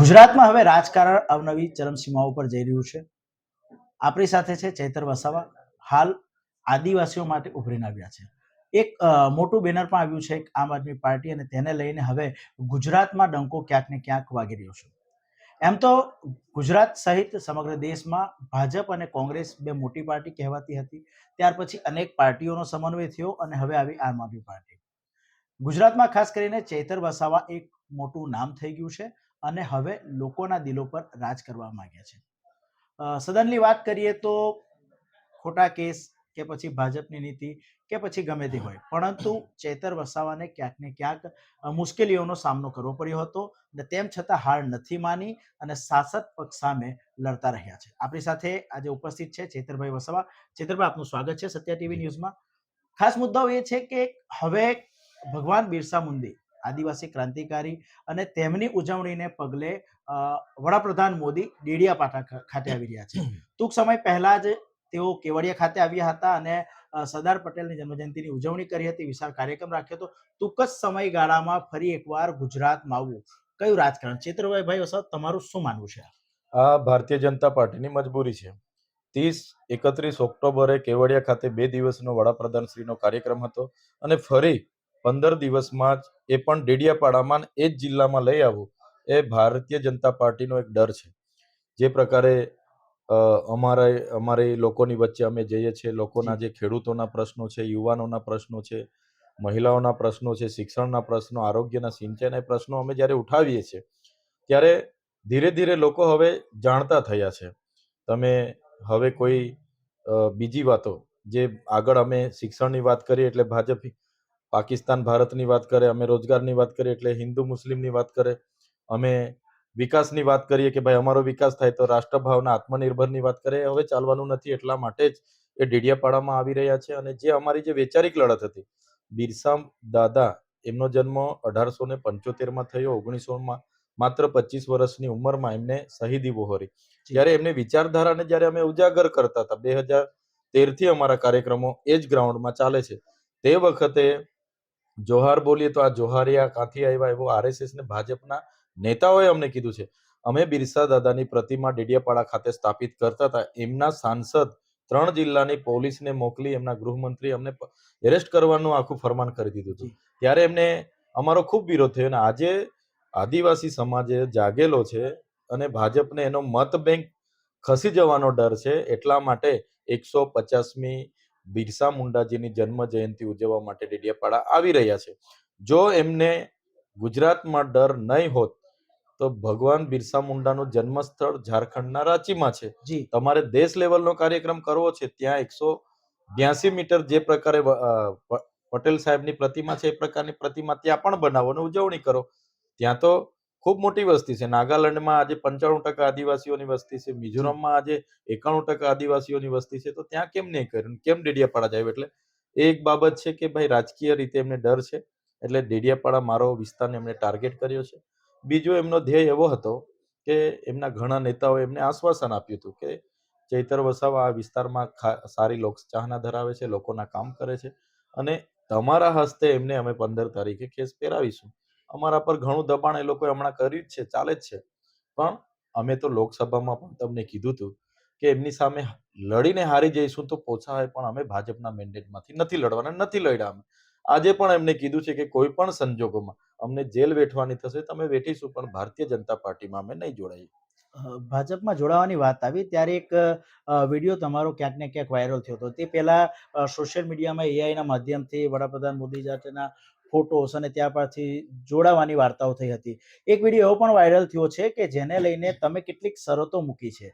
ગુજરાતમાં હવે રાજકારણ અવનવી ચરમસીમાઓ પર જઈ રહ્યું છે. આપણી સાથે છે ચૈતર વસાવા. હાલ આદિવાસીઓ માટે ઉભરીને આવ્યા છે. એક મોટું બેનર પણ આવ્યું છે આમ આદમી પાર્ટી અને તેને લઈને હવે ગુજરાતમાં ડંકો ક્યાંક ને ક્યાંક વાગી રહ્યો છે. એમ તો ગુજરાત સહિત સમગ્ર દેશમાં ભાજપ અને કોંગ્રેસ બે મોટી પાર્ટી કહેવાતી હતી. ત્યાર પછી અનેક પાર્ટીઓનો સમન્વય થયો અને હવે આવી આમ આદમી પાર્ટી. ગુજરાતમાં ખાસ કરીને ચૈતર વસાવા એક મોટું નામ થઈ ગયું છે અને હવે લોકોના દિલો પર રાજ કરવા માંગ્યા છે. સદનલી વાત કરીએ તો ખોટા કેસ કે પછી ભાજપની નીતિ કે પછી ગમે તે હોય પરંતુ ચેતર વસાવાને ક્યાંક ને ક્યાંક મુશ્કેલીઓનો સામનો કરવો પડ્યો હતો અને તેમ છતાં હાર નથી માની અને શાસક પક્ષ સામે લડતા રહ્યા છે. આપણી સાથે આજે ઉપસ્થિત છે ચેતરભાઈ વસાવા. ચેતરભાઈ આપનું સ્વાગત છે સત્યા ટીવી ન્યૂઝમાં. ખાસ મુદ્દાઓ એ છે કે હવે ભગવાન બિરસા મુંડી આદિવાસી ક્રાંતિકારી અને તેમની ઉજવણીને પગલે વડાપ્રધાન મોદી ડેડિયાપાટા ખાતે આવી રહ્યા છે. ટૂંક સમય પહેલા જ તેઓ કેવડિયા ખાતે આવ્યા હતા અને સરદાર પટેલની જન્મજયંતિની ઉજવણી કરી હતી વિશાળ કાર્યક્રમ રાખ્યો હતો. ટૂંક જ સમયગાળામાં ફરી એકવાર ગુજરાતમાં આવવું કયું રાજકારણ? ચેતરભાઈ ભાઈ વસાવ તમારું શું માનવું છે? આ ભારતીય જનતા પાર્ટીની મજબૂરી છે. ત્રીસ એકત્રીસ ઓક્ટોબરે કેવડિયા ખાતે બે દિવસનો વડાપ્રધાન શ્રીનો કાર્યક્રમ હતો અને ફરી પંદર દિવસમાં જ એ પણ ડેડિયાપાડામાં એ જ જિલ્લામાં લઈ આવવું એ ભારતીય જનતા પાર્ટીનો એક ડર છે. જે પ્રકારે અમારા, અમારી લોકોની વચ્ચે અમે જઈએ છીએ. લોકોના જે ખેડૂતોના પ્રશ્નો છે, યુવાનોના પ્રશ્નો છે, મહિલાઓના પ્રશ્નો છે, શિક્ષણના પ્રશ્નો, આરોગ્યના, સિંચાઈના પ્રશ્નો અમે જ્યારે ઉઠાવીએ છીએ, ત્યારે ધીરે ધીરે લોકો હવે જાણતા થયા છે. તમે હવે કોઈ બીજી વાતો, જે આગળ અમે શિક્ષણની વાત કરીએ એટલે ભાજપ પાકિસ્તાન ભારતની વાત કરે અમે રોજગારની વાત કરીએ એટલે હિન્દુ મુસ્લિમની વાત કરે અમે વિકાસની વાત કરીએ કે ભાઈ અમારો વિકાસ થાય તો રાષ્ટ્રભાવના આત્મનિર્ભરની વાત કરે હવે ચાલવાનું નથી. એટલા માટે જ એ ડેડિયાપાડામાં આવી રહ્યા છે અને જે અમારી જે વૈચારિક લડત હતી બિરસા દાદા એમનો જન્મ અઢારસો ને પંચોતેરમાં થયો ઓગણીસોમાં માત્ર પચીસ વર્ષની ઉંમરમાં એમને શહીદી વહોરી. જ્યારે એમની વિચારધારાને જ્યારે અમે ઉજાગર કરતા હતા બે હજાર તેરથી અમારા કાર્યક્રમો એ જ ગ્રાઉન્ડમાં ચાલે છે. તે વખતે જોહાર બોલીએ તો આ જોહારિયા કાંથી આવ્યા એવો આરએસએસ ને ભાજપના નેતાઓએ અમને કીધું છે. અમે બિરસા દાદાની પ્રતિમા ડેડિયાપાડા ખાતે સ્થાપિત કરતા હતા. એમના સાંસદ ત્રણ જિલ્લાની પોલીસને મોકલી એમના ગૃહમંત્રી અમને એરેસ્ટ કરવાનું આખું ફરમાન કરી દીધું હતું. ત્યારે એમને અમારો ખૂબ વિરોધ થયો અને આજે આદિવાસી સમાજે જાગેલો છે અને ભાજપને એનો મત બેંક ખસી જવાનો ડર છે. એટલા માટે એકસો પચાસમી બિરસા મુંડાજીની જન્મ જયંતિ ઉજવવા માટે ડેડિયાપાડા આવી રહ્યા છે. જો એમને ગુજરાતમાં ડર નહીં હોત તો ભગવાન બિરસા મુંડાનું જન્મસ્થળ ઝારખંડના રાંચીમાં છે. જી. તમારે દેશ લેવલનો કાર્યક્રમ કરવો છે ત્યાં એકસો બ્યાસી મીટર જે પ્રકારે પટેલ સાહેબની પ્રતિમા છે એ પ્રકારની પ્રતિમા ત્યાં પણ બનાવો અને ઉજવણી કરો. ત્યાં તો ખૂબ મોટી વસ્તી છે. નાગાલેન્ડમાં આજે પંચાણું ટકા આદિવાસીઓની વસ્તી છે. મિઝોરમમાં આજે એકાણું ટકા આદિવાસીઓની વસ્તી છે. તો ત્યાં કેમ નહીં કર્યું? કેમ ડેડિયાપાડા જાય? એટલે એક બાબત છે કે ભાઈ રાજકીય રીતે એમને ડર છે. એટલે ડેડિયાપાડા મારો વિસ્તારને એમણે ટાર્ગેટ કર્યો છે. બીજો એમનો ધ્યેય એવો હતો કે એમના ઘણા નેતાઓએ એમને આશ્વાસન આપ્યું હતું કે ચૈતર વસાવા આ વિસ્તારમાં સારી લોક ચાહના ધરાવે છે, લોકોના કામ કરે છે અને તમારા હસ્તે એમને અમે પંદર તારીખે કેસ પહેરાવીશું. અમારા પર ઘણું દબાણ એ લોકોએ હમણાં કર્યું જ છે, ચાલે જ છે. પણ અમે તો લોકસભામાં પણ તમને કીધું હતું કે એમની સામે લડીને હારી જઈશું તો પોછાય પણ અમે ભાજપના મેન્ડેટમાંથી નથી લડવાના, નથી લડ્યા અમે. આજે પણ એમને કીધું છે કે કોઈ પણ સંજોગોમાં અમને જેલ વેઠવાની થશે તમે વેઠીશું, પણ ભારતીય જનતા પાર્ટીમાં અમે નહીં જોડાઈએ. ભાજપમાં જોડાવાની વાત આવી, ત્યારે એક વીડિયો તમારો ક્યાંક ને ક્યાંક વાયરલ થયો હતો. તે પહેલા સોશિયલ મીડિયામાં એઆઈના માધ્યમથી વડાપ્રધાન મોદી જાતેના ફોટોસ અને ત્યાર પરથી જોડાવાની વાર્તાઓ થઈ હતી. એક વીડિયો એવો પણ વાયરલ થયો છે કે જેને લઈને તમે કેટલીક શરતો મૂકી છે.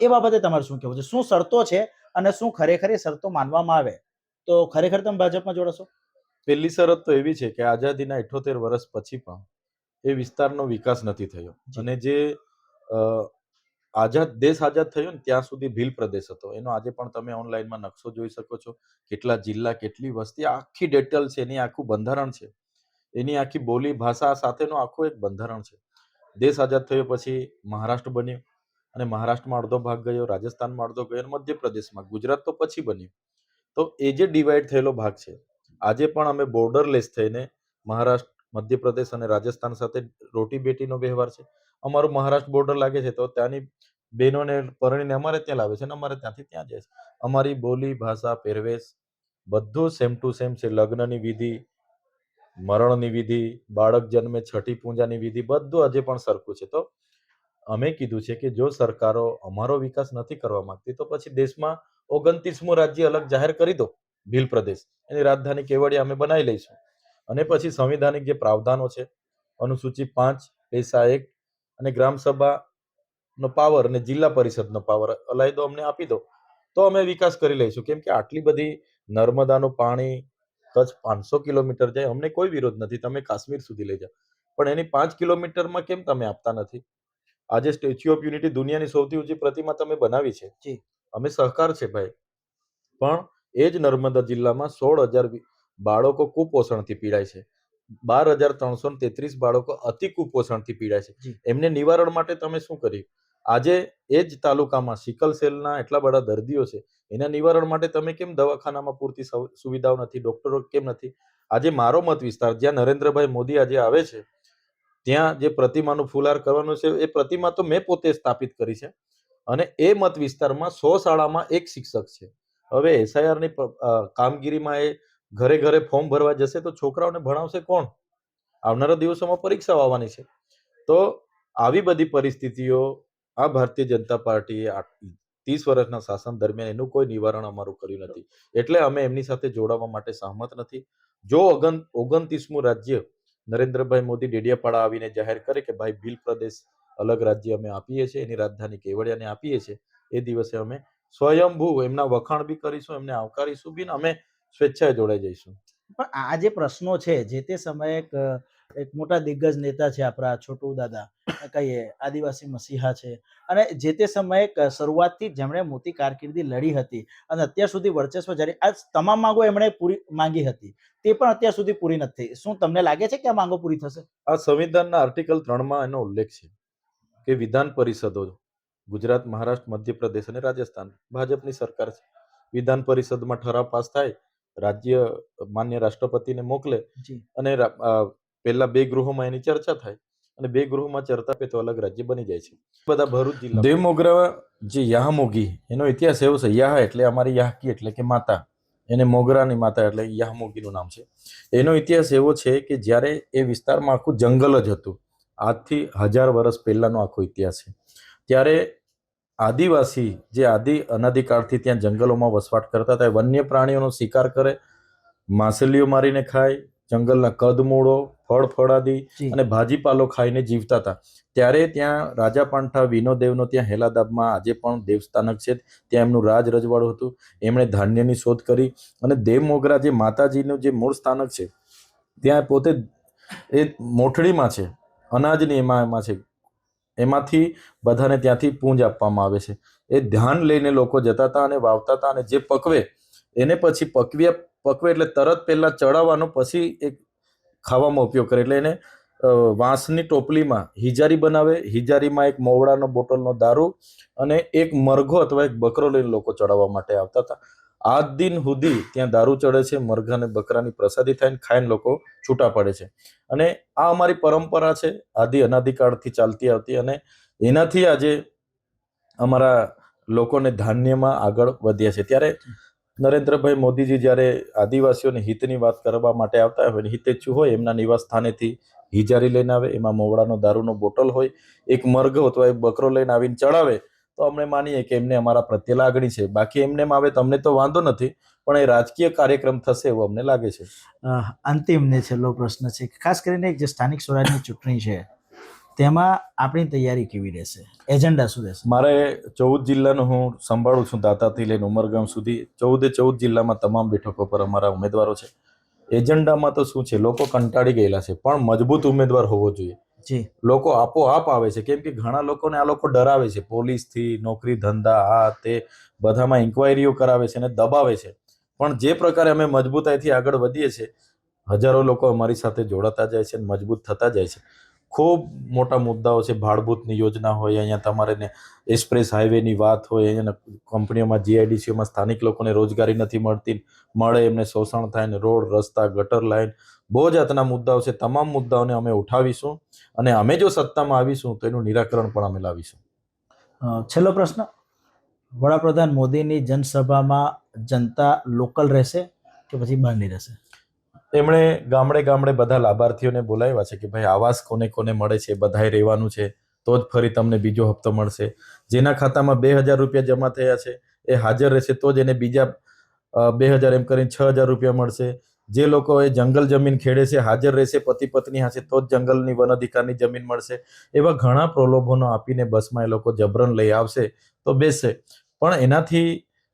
એ બાબતે તમારે શું કહેવું છે? શું શરતો છે અને શું ખરેખર એ શરતો માનવામાં આવે? તો ખરેખર તમે ભાજપમાં જોડાશો? પહેલી શરત તો એવી છે કે આઝાદીના ઇઠોતેર વર્ષ પછી પણ એ વિસ્તારનો વિકાસ નથી થયો. અને જે આઝાદ દેશ આઝાદ થયો ને ત્યાં સુધી ભીલ પ્રદેશ હતો. એનો આજે પણ તમે ઓનલાઈનમાં નકશો જોઈ શકો છો. કેટલા જિલ્લા, કેટલી વસ્તી, આખી ડિટેલ છે, એની આખું બંધારણ છે. એની આખી બોલી, ભાષા સાથેનું આખું એક બંધારણ છે. દેશ આઝાદ થયો પછી મહારાષ્ટ્ર બન્યું અને મહારાષ્ટ્રમાં અડધો ભાગ ગયો, રાજસ્થાનમાં અડધો ગયો અને મધ્યપ્રદેશમાં. ગુજરાત તો પછી બન્યું. તો એ જે ડિવાઈડ થયેલો ભાગ છે, આજે પણ અમે બોર્ડરલેસ થઈને મહારાષ્ટ્ર, મધ્યપ્રદેશ અને રાજસ્થાન સાથે રોટી બેટીનો વ્યવહાર છે. અમારું મહારાષ્ટ્ર બોર્ડર લાગે છે, તો ત્યાંની બહેનોને પરણીને અમારે ત્યાં લાવે છે અને અમારે ત્યાંથી ત્યાં જાય છે. અમારી બોલી, ભાષા, પહેરવેશ બધું સેમ ટુ સેમ છે. લગ્નની વિધિ, મરણની વિધિ, બાળક જન્મે છઠ્ઠી પૂજાની વિધિ બધું આજે પણ સરખું છે. તો અમે કીધું છે કે જો સરકારો અમારો વિકાસ નથી કરવા માંગતી, તો પછી દેશમાં ઓગણત્રીસમું રાજ્ય અલગ જાહેર કરી દો, ભીલ પ્રદેશ. એની રાજધાની કેવડિયા અમે બનાવી લઈશું. અને પછી સંવિધાનિક જે પ્રાવધાનો છે, અનુસૂચિ પાંચ, પૈસા એક અને ગ્રામસભાનો પાવર અને જિલ્લા પરિષદનો પાવર અલાયદો અમને આપી દો તો અમે વિકાસ કરી લઈશું. કેમ કે આટલી બધી નર્મદાનું પાણી કચ્છ પાંચસો કિલોમીટર જાય અમને કોઈ વિરોધ નથી. તમે કાશ્મીર સુધી લઈ જાઓ. પણ એની પાંચ કિલોમીટરમાં કેમ તમે આપતા નથી? આજે સ્ટેચ્યુ ઓફ યુનિટી દુનિયાની સૌથી ઊંચી પ્રતિમા તમે બનાવી છે. જી. અમે સહકાર છે ભાઈ. પણ એ જ નર્મદા જિલ્લામાં સોળ હજાર બાળકો કુપોષણથી પીડાય છે. બાર હજાર ત્રણસો તેત્રીસ બાળકો અતિ કુપોષણથી પીડાય છે. એમને નિવારણ માટે તમે શું કર્યું? આજે એ જ તાલુકામાં સિકલ સેલના એટલા બધા દર્દીઓ છે એના નિવારણ માટે તમે કેમ દવાખાનામાં પૂરતી સવ- સુવિધાઓ નથી ડોક્ટરો કેમ નથી? આજે મારો મત વિસ્તાર જ્યાં નરેન્દ્રભાઈ મોદી આજે આવે છે ત્યાં જે પ્રતિમાનું ફુલાર કરવાનું છે એ પ્રતિમા તો મેં પોતે સ્થાપિત કરી છે અને એ મત વિસ્તારમાં સો શાળામાં એક શિક્ષક છે. હવે એસઆઈઆરની કામગીરીમાં એ ઘરે ઘરે ફોર્મ ભરવા જશે તો છોકરાઓને ભણાવશે કોણ? આવનારા દિવસોમાં પરીક્ષાઓ આવવાની છે. તો આવી બધી પરિસ્થિતિઓ આ ભારતીય જનતા પાર્ટીએ ત્રીસ વર્ષના શાસન દરમિયાન એનું કોઈ નિવારણ અમારું કર્યું નથી. એટલે અમે એમની સાથે જોડાવા માટે સહમત નથી. જો ઓગણ, ઓગણત્રીસમું રાજ્ય નરેન્દ્રભાઈ મોદી ડેડિયાપાડા આવીને જાહેર કરે કે ભાઈ ભીલ પ્રદેશ અલગ રાજ્ય અમે આપીએ છીએ, એની રાજધાની કેવડિયાને આપીએ છીએ, એ દિવસે અમે સ્વયંભૂ એમના વખાણ બી કરીશું, એમને આવકારીશું બી અમે સ્વેચ્છાએ જોડાઈ જઈશું. પણ આ જે પ્રશ્નો છે જે તે સમયે એક એક મોટા દિગ્ગજ નેતા છે આપણા છોટુ દાદા કહીએ આદિવાસી મસીહા છે. અને જે તે સમયે શરૂઆતથી જેમણે મોટી કારકિર્દી લડી હતી અને અત્યાર સુધી વર્ચસ્વ જારી આ તમામ માંગો એમણે પૂરી માંગી હતી. તે પણ અત્યાર સુધી પૂરી નથી શું તમને લાગે છે કે આ માંગો પૂરી થશે? આ સંવિધાનના આર્ટિકલ ત્રણમાં એનો ઉલ્લેખ છે કે વિધાન પરિષદો ગુજરાત મહારાષ્ટ્ર મધ્યપ્રદેશ અને રાજસ્થાન ભાજપની સરકાર છે. વિધાન પરિષદમાં ઠરાવ પાસ થાય રાજ્ય માન્ય રાષ્ટ્રપતિને મોકલે અને પહેલા બે ગૃહોમાં એની ચર્ચા થાય અને બે ગૃહોમાં ચર્ચા પે તો અલગ રાજ્ય બની જાય છે. બધા ભરૂચ જિલ્લા દેવમોગરા જે યાહમોગી એનો ઇતિહાસ એવો છે. યાહ એટલે અમારી યાહકી એટલે કે માતા. એને મોગરાની માતા એટલે યાહ મોગીનું નામ છે. એનો ઇતિહાસ એવો છે કે જ્યારે એ વિસ્તારમાં આખું જંગલ જ હતું આજથી હજાર વર્ષ પહેલાનો આખો ઇતિહાસ છે. ત્યારે આદિવાસી જે આદિ અનાદિકાળથી ત્યાં જંગલોમાં વસવાટ કરતા હતા એ વન્ય પ્રાણીઓનો શિકાર કરે માછલીઓ મારીને ખાય જંગલના કદમૂળો ફળ ફળાદી અને ભાજીપાલો ખાઈને જીવતા હતા. ત્યારે ત્યાં રાજા પાંઠા વિનોદેવનો ત્યાં હેલાદાબમાં આજે પણ દેવસ્થાનક છે. ત્યાં એમનું રાજ રજવાડું હતું. એમણે ધાન્યની શોધ કરી અને દેવ મોગરા જે માતાજીનું જે મૂળ સ્થાનક છે ત્યાં પોતે એ મોઠડીમાં છે અનાજની એમાં એમાં છે. એમાંથી બધાને ત્યાંથી પૂંજ આપવામાં આવે છે. એ ધ્યાન લઈને લોકો જતા હતા અને વાવતા હતા અને જે પકવે, એને પછી પકવ્યા, પકવે એટલે તરત પહેલાં ચડાવવાનો, પછી એક ખાવામાં ઉપયોગ કરે. એટલે એને વાંસની ટોપલીમાં હિજારી બનાવે. હિજારીમાં એક મોવડાનો બોટલનો દારૂ અને એક મરઘો અથવા એક બકરો લઈને લોકો ચડાવવા માટે આવતા હતા. આજ દિન સુધી ત્યાં દારૂ ચડે છે, મરઘા અને બકરાની પ્રસાદી થઈને ખાઈને લોકો છૂટા પડે છે. અને આ અમારી પરંપરા છે, આદિ અનાદિકાળથી ચાલતી આવતી અને એનાથી આજે અમારા લોકોને ધાન્યમાં આગળ વધ્યા છે. ત્યારે નરેન્દ્રભાઈ મોદીજી જ્યારે આદિવાસીઓને હિતની વાત કરવા માટે આવતા હોય હિતેચ્છુ હોય, એમના નિવાસ સ્થાનેથી હિજારી લઈને આવે, એમાં મોવડાનો દારૂનો બોટલ હોય, એક મરઘો અથવા એક બકરો લઈને આવીને ચડાવે તો અમને માનીએ કે એમને અમારા પ્રત્યે લાગણી છે. બાકી એમને એમ આવે તો અમને તો વાંધો નથી પણ એ રાજકીય કાર્યક્રમ થશે એવું અમને લાગે છે. અંતિમને અંતિમ ને છેલ્લો પ્રશ્ન છે ખાસ કરીને જે સ્થાનિક સ્વરાજની ચૂંટણી છે તેમાં આપણી તૈયારી કેવી રહેશે? એજન્ડા શું રહેશે? મારે ચૌદ જિલ્લાનું હું સંભાળું છું દાતાથી લઈને ઉમરગામ સુધી. ચૌદે ચૌદ જિલ્લામાં તમામ બેઠકો પર અમારા ઉમેદવારો છે. એજન્ડામાં તો શું છે લોકો કંટાળી ગયેલા છે પણ મજબૂત ઉમેદવાર હોવો જોઈએ. લોકો આપોઆપ આવે છે. કેમ કે ઘણા લોકોને આ લોકો ડરાવે છે. પોલીસથી નોકરી ધંધા, આ તે બધામાં ઇન્ક્વાયરીઓ કરાવે છે અને દબાવે છે. પણ જે પ્રકારે અમે મજબૂતાઈથી આગળ વધીએ છીએ, હજારો લોકો અમારી સાથે જોડાતા જાય છે અને મજબૂત થતા જાય છે. ખૂબ મોટા મુદ્દાઓ છે. ભાડભૂતની યોજના હોય, અહીંયા તમારે ને એક્સપ્રેસ હાઈવેની વાત હોય, અહીંયા કંપનીઓમાં જીઆઈડીસીઓમાં સ્થાનિક લોકોને રોજગારી નથી મળતી, મળે એમને શોષણ થાય ને રોડ, રસ્તા, ગટર લાઈન બહુ જાતના મુદ્દાઓ છે તમામ મુદ્દાઓને અમે ઉઠાવીશું અને અમે જો સત્તામાં આવીશું તો એનું નિરાકરણ પણ અમે લાવીશું. છેલ્લો પ્રશ્ન. વડાપ્રધાન મોદીની જનસભામાં જનતા લોકલ રહેશે કે પછી બહારની રહેશે? એમણે ગામડે ગામડે બધા લાભાર્થીઓને બોલાવ્યા છે કે ભાઈ આવાસ કોને કોને મળે છે બધાએ રહેવાનું છે તો જ ફરી તમને બીજો હપ્તો મળશે. જેના ખાતામાં બે હજાર રૂપિયા જમા થયા છે એ હાજર રહેશે તો જ એને બીજા બે હજાર એમ કરીને છ હજાર રૂપિયા મળશે. જે લોકો એ જંગલ જમીન ખેડે છે, હાજર રહેશે, પતિ પત્ની હશે, તો જ જંગલની વન અધિકારની જમીન મળશે. એવા ઘણા પ્રલોભનો આપીને બસમાં એ લોકો જબરન લઈ આવશે તો બેસશે પણ એનાથી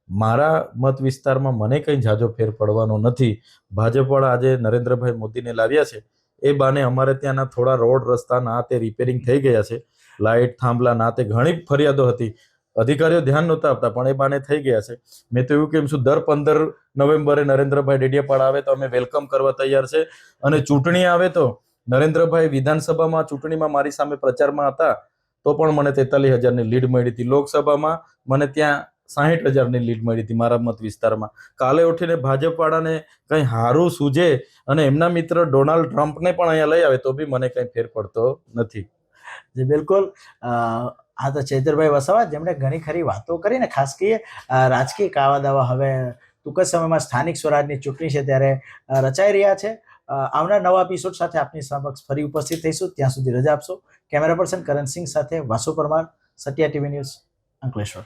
મારા મત વિસ્તારમાં મને કંઈ ઝાઝો ફેર પડવાનો નથી. ભાજપવાળા આજે નરેન્દ્રભાઈ મોદીને લાવ્યા છે. એ બાને અમારે ત્યાંના થોડા રોડ રસ્તા ના તે રિપેરિંગ થઈ ગયા છે. લાઇટ થાંભલા ના તે ઘણી ફરિયાદો હતી. અધિકારીઓ ધ્યાન નહોતા આપતા, પણ એ બાને થઈ ગયા છે. મેં તો એવું કેમ છું દર પંદર નવેમ્બરે નરેન્દ્રભાઈ ડેડિયાપાડા આવે તો અમે વેલકમ કરવા તૈયાર છે? અને ચૂંટણી આવે તો નરેન્દ્રભાઈ વિધાનસભામાં ચૂંટણીમાં મારી સામે પ્રચારમાં હતા, તો પણ મને તેતાલીસ હજારની લીડ મળી હતી લોકસભામાં. મને ત્યાં સાહીઠ હજારની લીડ મળી હતી મારા મત વિસ્તારમાં. કાલે ઉઠીને ભાજપવાળાને કંઈ હારું સૂજે અને એમના મિત્ર ડોનાલ્ડ ટ્રમ્પને પણ અહીંયા લઈ આવે તો બી મને કંઈ ફેર પડતો નથી. જે, બિલકુલ. આ તો ચૈતરભાઈ વસાવા, જેમણે ઘણી ખરી વાતો કરીને ખાસ કરીએ રાજકીય કાવા દાવા હવે ટૂંક જ સમયમાં સ્થાનિક સ્વરાજની ચૂંટણી છે ત્યારે રચાઈ રહ્યા છે. આવનાર નવા એપિસોડ સાથે આપની સમક્ષ ફરી ઉપસ્થિત થઈશું. ત્યાં સુધી રજા આપશો. કેમેરા પર્સન કરણસિંહ સાથે વાસુ પરમાર, સત્યા ટીવી ન્યૂઝ, અંકલેશ્વર.